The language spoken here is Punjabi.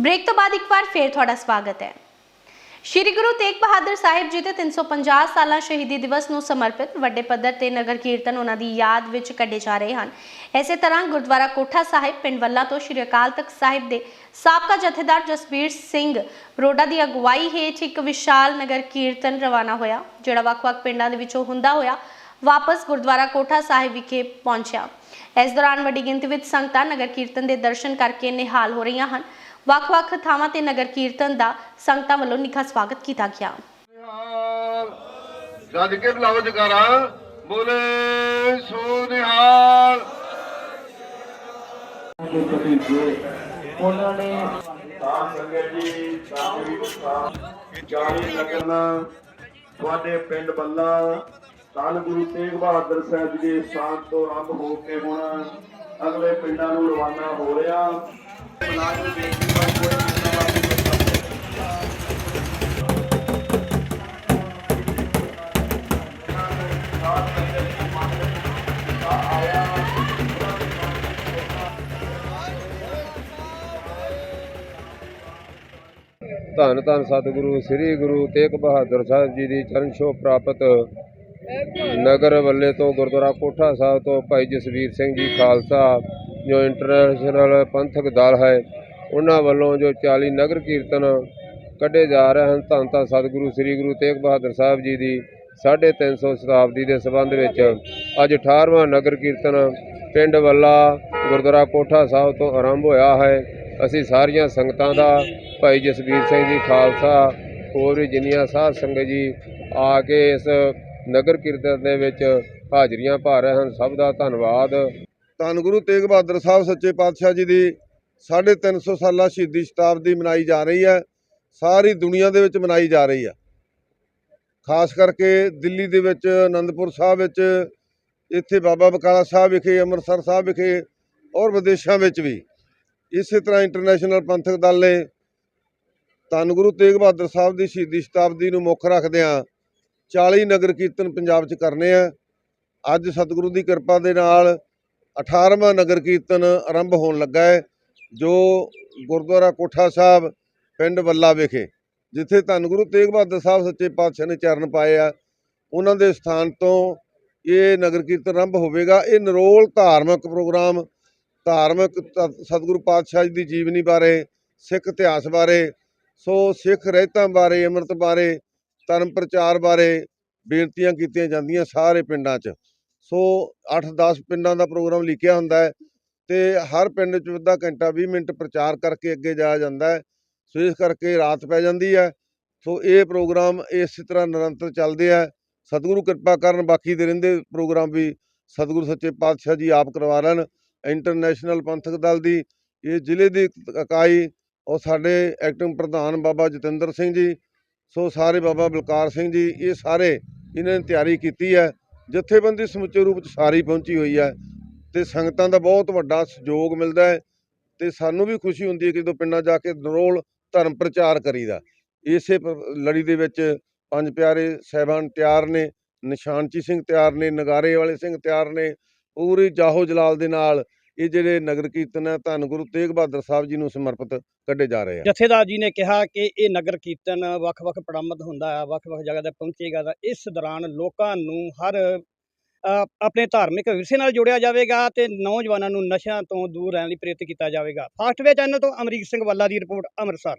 ਬ੍ਰੇਕ ਤੋਂ ਬਾਅਦ ਇੱਕ ਵਾਰ ਫੇਰ ਤੁਹਾਡਾ ਸਵਾਗਤ ਹੈ। ਸ਼੍ਰੀ ਗੁਰੂ ਤੇਗ ਬਹਾਦਰ ਸਾਹਿਬ ਜੀ ਦੇ 350 ਸਾਲਾ ਸ਼ਹੀਦੀ ਦਿਵਸ ਨੂੰ ਸਮਰਪਿਤ ਵੱਡੇ ਪੱਧਰ ਤੇ ਨਗਰ ਕੀਰਤਨ ਉਹਨਾਂ ਦੀ ਯਾਦ ਵਿੱਚ ਕੱਢੇ ਜਾ ਰਹੇ ਹਨ। ਇਸੇ ਤਰ੍ਹਾਂ ਗੁਰਦੁਆਰਾ ਕੋਠਾ ਸਾਹਿਬ, ਪਿੰਡ ਵੱਲਾ ਤੋਂ ਸ਼੍ਰੀ ਅਕਾਲ ਤਖਤ ਸਾਹਿਬ ਦੇ ਸਾਬਕਾ ਜਥੇਦਾਰ ਜਸਬੀਰ ਸਿੰਘ ਰੋਡਾ ਦੀ ਅਗਵਾਈ ਹੇਠ ਇੱਕ ਵਿਸ਼ਾਲ ਨਗਰ ਕੀਰਤਨ ਰਵਾਨਾ ਹੋਇਆ, ਜਿਹੜਾ ਵੱਖ-ਵੱਖ ਪਿੰਡਾਂ ਦੇ ਵਿੱਚੋਂ ਹੁੰਦਾ ਹੋਇਆ ਵਾਪਸ ਗੁਰਦੁਆਰਾ ਕੋਠਾ ਸਾਹਿਬ ਵਿਖੇ ਪਹੁੰਚਿਆ। ਇਸ ਦੌਰਾਨ ਵੱਡੀ ਗਿਣਤੀ ਵਿੱਚ ਸੰਗਤਾਂ ਨਗਰ ਕੀਰਤਨ ਦੇ ਦਰਸ਼ਨ ਕਰਕੇ ਨਿਹਾਲ ਹੋ ਰਹੀਆਂ ਹਨ। ਵੱਖ-ਵੱਖ ਥਾਵਾਂ ਤੇ ਨਗਰ ਕੀਰਤਨ ਦਾ ਸੰਗਤਾਂ ਵੱਲੋਂ ਨਿੱਘਾ ਸਵਾਗਤ ਕੀਤਾ ਗਿਆ। ਗੱਜ ਕੇ ਬੁਲਾਓ ਜਕਾਰਾ। ਬੋਲੇ ਸੋ ਨਿਹਾਲ ਦੇ ਭਤੀਜੇ ਉਹਨਾਂ ਨੇ ਸਾਧ ਸੰਗਤ ਜੀ ਸਾਥੀ ਸਾਥ ਜਾਣੀ ਲੱਗਣ ਤੁਹਾਡੇ ਪਿੰਡ ਬੱਲਾ ਧੰਨ ਗੁਰੂ ਤੇਗ ਬਹਾਦਰ ਸਾਹਿਬ ਜੀ ਦੇ ਸਥਾਨ ਤੋਂ ਆਰੰਭ ਹੋ ਕੇ ਹੁਣ ਅਗਲੇ ਪਿੰਡਾਂ ਨੂੰ ਰਵਾਨਾ ਹੋ ਰਿਹਾ। ਧੰਨ ਧੰਨ ਸਤਿਗੁਰੂ, ਸ੍ਰੀ ਗੁਰੂ ਤੇਗ ਬਹਾਦਰ ਸਾਹਿਬ ਜੀ ਦੀ ਚਰਨ ਛੋਹ ਪ੍ਰਾਪਤ ਨਗਰ ਵੱਲੇ ਤੋਂ ਗੁਰਦੁਆਰਾ ਕੋਠਾ ਸਾਹਿਬ ਤੋਂ ਭਾਈ ਜਸਵੀਰ ਸਿੰਘ ਜੀ, ਖਾਲਸਾ ਜੋ ਇੰਟਰਨੈਸ਼ਨਲ ਪੰਥਕ ਦਲ ਹੈ, ਉਹਨਾਂ ਵੱਲੋਂ ਜੋ 40 ਨਗਰ ਕੀਰਤਨ ਕੱਢੇ ਜਾ ਰਹੇ ਹਨ, ਧੰਨ ਧੰਨ ਸਤਿਗੁਰੂ, ਸ੍ਰੀ ਗੁਰੂ ਤੇਗ ਬਹਾਦਰ ਸਾਹਿਬ ਜੀ ਦੀ 350 ਸ਼ਤਾਬਦੀ ਦੇ ਸੰਬੰਧ ਵਿੱਚ ਅੱਜ 18ਵਾਂ ਨਗਰ ਕੀਰਤਨ ਪਿੰਡ ਵੱਲਾ ਗੁਰਦੁਆਰਾ ਕੋਠਾ ਸਾਹਿਬ ਤੋਂ ਆਰੰਭ ਹੋਇਆ ਹੈ। ਅਸੀਂ ਸਾਰੀਆਂ ਸੰਗਤਾਂ ਦਾ ਭਾਈ ਜਸਵੀਰ ਸਿੰਘ ਜੀ, ਖਾਲਸਾ, ਹੋਰ ਵੀ ਜਿੰਨੀਆਂ ਸਾਧ ਸੰਗਤ ਜੀ ਆ ਕੇ ਇਸ ਨਗਰ ਕੀਰਤਨ ਦੇ ਵਿੱਚ ਹਾਜ਼ਰੀਆਂ ਭਰ ਰਹੇ ਹਨ। ਸਭ ਦਾ ਧੰਨਵਾਦ। ਧੰਨ ਗੁਰੂ ਤੇਗ ਬਹਾਦਰ ਸਾਹਿਬ ਸੱਚੇ ਪਾਤਸ਼ਾਹ ਜੀ ਦੀ 350 ਸਾਲਾ ਸ਼ਹੀਦੀ ਸ਼ਤਾਬਦੀ ਮਨਾਈ ਜਾ ਰਹੀ ਹੈ, ਸਾਰੀ ਦੁਨੀਆ ਦੇ ਵਿੱਚ ਮਨਾਈ ਜਾ ਰਹੀ ਹੈ। ਖਾਸ ਕਰਕੇ ਦਿੱਲੀ ਦੇ ਵਿੱਚ ਆਨੰਦਪੁਰ ਸਾਹਿਬ ਵਿੱਚ, ਇੱਥੇ ਬਾਬਾ ਬਕਾਲਾ ਸਾਹਿਬ ਵਿਖੇ, ਅੰਮ੍ਰਿਤਸਰ ਸਾਹਿਬ ਵਿਖੇ ਔਰ ਵਿਦੇਸ਼ਾਂ ਵਿੱਚ ਵੀ। ਇਸੇ ਤਰ੍ਹਾਂ ਇੰਟਰਨੈਸ਼ਨਲ ਪੰਥਕ ਦਲ ਨੇ ਧੰਨ ਗੁਰੂ ਤੇਗ ਬਹਾਦਰ ਸਾਹਿਬ ਦੀ ਸ਼ਹੀਦੀ ਸ਼ਤਾਬਦੀ ਨੂੰ ਮੁੱਖ ਰੱਖਦਿਆਂ 40 ਨਗਰ ਕੀਰਤਨ ਪੰਜਾਬ 'ਚ ਕਰਨੇ ਆ। ਅੱਜ ਸਤਿਗੁਰੂ ਦੀ ਕਿਰਪਾ ਦੇ ਨਾਲ 18ਵਾਂ ਨਗਰ ਕੀਰਤਨ ਆਰੰਭ ਹੋਣ ਲੱਗਾ ਹੈ, ਜੋ ਗੁਰਦੁਆਰਾ ਕੋਠਾ ਸਾਹਿਬ, ਪਿੰਡ ਵੱਲਾ ਵਿਖੇ, ਜਿੱਥੇ ਧੰਨ ਗੁਰੂ ਤੇਗ ਬਹਾਦਰ ਸਾਹਿਬ ਸੱਚੇ ਪਾਤਸ਼ਾਹ ਨੇ ਚਰਨ ਪਾਏ ਆ, ਉਹਨਾਂ ਦੇ ਸਥਾਨ ਤੋਂ ਇਹ ਨਗਰ ਕੀਰਤਨ ਆਰੰਭ ਹੋਵੇਗਾ। ਇਹ ਨਰੋਲ ਧਾਰਮਿਕ ਪ੍ਰੋਗਰਾਮ, ਧਾਰਮਿਕ ਤ- ਸਤਿਗੁਰੂ ਪਾਤਸ਼ਾਹ ਜੀ ਦੀ ਜੀਵਨੀ ਬਾਰੇ, ਸਿੱਖ ਇਤਿਹਾਸ ਬਾਰੇ, ਸੋ ਸਿੱਖ ਰਹਿਤਾਂ ਬਾਰੇ, ਅੰਮ੍ਰਿਤ ਬਾਰੇ, ਧਰਮ ਪ੍ਰਚਾਰ ਬਾਰੇ ਬੇਨਤੀਆਂ ਕੀਤੀਆਂ ਜਾਂਦੀਆਂ ਸਾਰੇ ਪਿੰਡਾਂ 'ਚ। ਸੋ 8-10 ਪਿੰਡਾਂ ਦਾ ਪ੍ਰੋਗਰਾਮ ਲਿਖਿਆ ਹੁੰਦਾ ਹੈ ਤੇ ਹਰ ਪਿੰਡ 'ਚ ਅੱਧਾ ਘੰਟਾ 20 ਮਿੰਟ ਪ੍ਰਚਾਰ ਕਰਕੇ ਅੱਗੇ ਜਾਇਆ ਜਾਂਦਾ ਹੈ। ਸੋ ਇਸ ਕਰਕੇ ਰਾਤ ਪੈ ਜਾਂਦੀ ਹੈ। ਸੋ ਇਹ ਪ੍ਰੋਗਰਾਮ ਇਸੇ ਤਰ੍ਹਾਂ ਨਿਰੰਤਰ ਚੱਲਦੇ ਆ। ਸਤਿਗੁਰੂ ਕਿਰਪਾ ਕਰਨ ਬਾਕੀ ਦੇ ਰਹਿੰਦੇ ਪ੍ਰੋਗਰਾਮ ਵੀ ਸਤਿਗੁਰੂ ਸੱਚੇ ਪਾਤਸ਼ਾਹ ਜੀ ਆਪ ਕਰਵਾ ਲੈਣ। ਇੰਟਰਨੈਸ਼ਨਲ ਪੰਥਕ ਦਲ ਦੀ ਇਹ ਜ਼ਿਲ੍ਹੇ ਦੀ ਇਕਾਈ ਔਰ ਸਾਡੇ ਐਕਟਿੰਗ ਪ੍ਰਧਾਨ ਬਾਬਾ ਜਤਿੰਦਰ ਸਿੰਘ ਜੀ, ਸੋ ਸਾਰੇ ਬਾਬਾ ਬਲਕਾਰ ਸਿੰਘ ਜੀ, ਇਹ ਸਾਰੇ ਇਹਨਾਂ ਨੇ ਤਿਆਰੀ ਕੀਤੀ ਹੈ। ਜਥੇਬੰਦੀ ਸਮੁੱਚੇ ਰੂਪ ਚ ਸਾਰੀ ਪਹੁੰਚੀ ਹੋਈ ਹੈ ਤੇ ਸੰਗਤਾਂ ਦਾ ਬਹੁਤ ਵੱਡਾ ਸਹਿਯੋਗ ਮਿਲਦਾ ਹੈ ਤੇ ਸਾਨੂੰ ਵੀ ਖੁਸ਼ੀ ਹੁੰਦੀ ਹੈ ਕਿ ਜਦੋਂ ਪਿੰਡਾਂ ਜਾ ਕੇ ਨਰੋਲ ਧਰਮ ਪ੍ਰਚਾਰ ਕਰੀਦਾ। ਇਸੇ ਪ- ਲੜੀ ਦੇ ਵਿੱਚ ਪੰਜ ਪਿਆਰੇ ਸਹਿਬਾਨ ਤਿਆਰ ਨੇ, ਨਿਸ਼ਾਨਚੀ ਸਿੰਘ ਤਿਆਰ ਨੇ, ਨਗਾਰੇ ਵਾਲੇ ਸਿੰਘ ਤਿਆਰ ਨੇ, ਪੂਰੀ ਜਾਹੋ ਜਲਾਲ ਦੇ ਨਾਲ ਇਹ ਜਿਹੜੇ ਨਗਰ ਕੀਰਤਨ ਹੈ, ਧੰਨ ਗੁਰੂ ਤੇਗ ਬਹਾਦਰ ਸਾਹਿਬ ਜੀ ਨੂੰ ਸਮਰਪਿਤ ਕੱਢੇ ਜਾ ਰਹੇ ਆ। ਜਥੇਦਾਰ ਜੀ ਨੇ ਕਿਹਾ ਕਿ ਇਹ ਨਗਰ ਕੀਰਤਨ ਵੱਖ-ਵੱਖ ਪੜਾਮਤ ਹੁੰਦਾ ਹੈ, ਵੱਖ-ਵੱਖ ਜਗ੍ਹਾ ਤੇ ਪਹੁੰਚੇਗਾ ਤਾਂ ਇਸ ਦੌਰਾਨ ਲੋਕਾਂ ਨੂੰ ਹਰ ਆਪਣੇ ਧਾਰਮਿਕ ਵਿਰਸੇ ਨਾਲ ਜੋੜਿਆ ਜਾਵੇਗਾ ਤੇ ਨੌਜਵਾਨਾਂ ਨੂੰ ਨਸ਼ਿਆਂ ਤੋਂ ਦੂਰ ਰਹਿਣ ਲਈ ਪ੍ਰੇਰਿਤ ਕੀਤਾ ਜਾਵੇਗਾ। ਫਾਸਟਵੇ ਚੈਨਲ ਤੋਂ ਅਮਰੀਕ ਸਿੰਘ ਵੱਲਾ ਦੀ ਰਿਪੋਰਟ, ਅੰਮ੍ਰਿਤਸਰ।